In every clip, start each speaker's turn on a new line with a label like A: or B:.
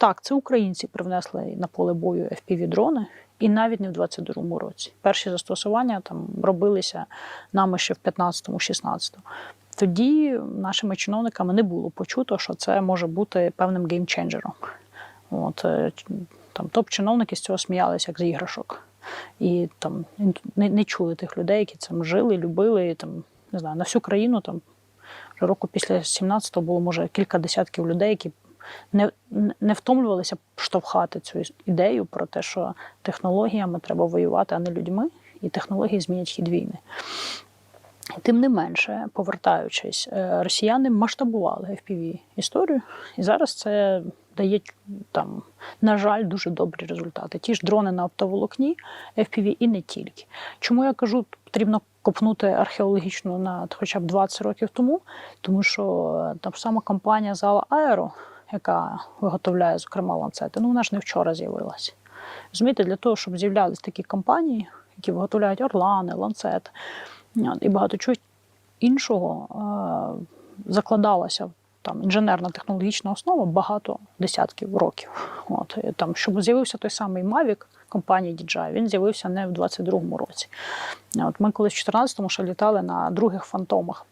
A: Так, це українці привнесли на поле бою FPV-дрони, і навіть не в 22-му році. Перші застосування там робилися нами ще в 15-16. Тоді нашими чиновниками не було почуто, що це може бути певним геймченджером. От е, там топ-чиновники з цього сміялися як з іграшок. І там не, не чули тих людей, які цим жили, любили. Там, не знаю, на всю країну там року після 17-го було може кілька десятків людей, які не, не втомлювалися штовхати цю ідею про те, що технологіями треба воювати, а не людьми, і технології змінять хід війни. Тим не менше, повертаючись, е, росіяни масштабували FPV історію, і зараз це дає там, на жаль, дуже добрі результати. Ті ж дрони на оптоволокні, FPV і не тільки. Чому я кажу, потрібно копнути археологічно на хоча б 20 років тому, тому що е, там сама компанія Зала Аеро, яка виготовляє, зокрема, ланцети, ну вона ж не вчора з'явилася. Розумієте, для того, щоб з'являлись такі компанії, які виготовляють орлани, ланцети і багато чого іншого, е, закладалася там інженерна технологічна основа багато десятків років. От, і там, щоб з'явився той самий Mavic компанії DJI, він з'явився не в 22-му році. От, ми колись в 14-му ще літали на других фантомах.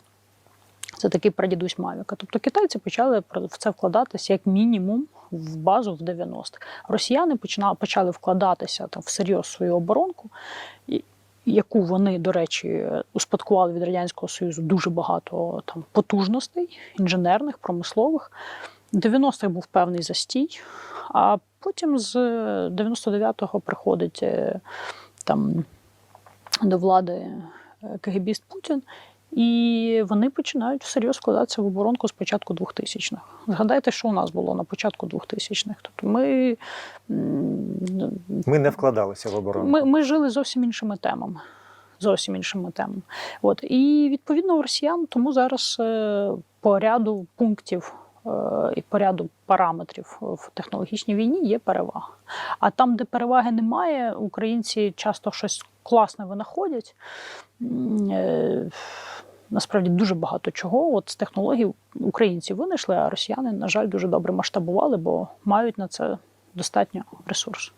A: Це такий прадідусь Мавіка. Тобто китайці почали в це вкладатися як мінімум в базу в 90-х. Росіяни почали вкладатися там всерйоз свою оборонку, яку вони, до речі, успадкували від Радянського Союзу дуже багато там потужностей, інженерних, промислових. В 90-х був певний застій, а потім з 99-го приходить е, там до влади е, КГБіст Путін, і вони починають всерйоз вкладатися в оборонку з початку 2000-х. Згадайте, що у нас було на початку 2000-х. Тобто ми,
B: Ми не вкладалися в оборону.
A: ми, ми жили зовсім іншими темами. Зовсім іншими темами. От. І відповідно у росіян тому зараз е, по ряду пунктів е, і по ряду параметрів в технологічній війні є перевага. А там, де переваги немає, українці часто щось класне винаходять. Насправді дуже багато чого. От з технологій українці винайшли, а росіяни, на жаль, дуже добре масштабували, бо мають на це достатньо ресурсу.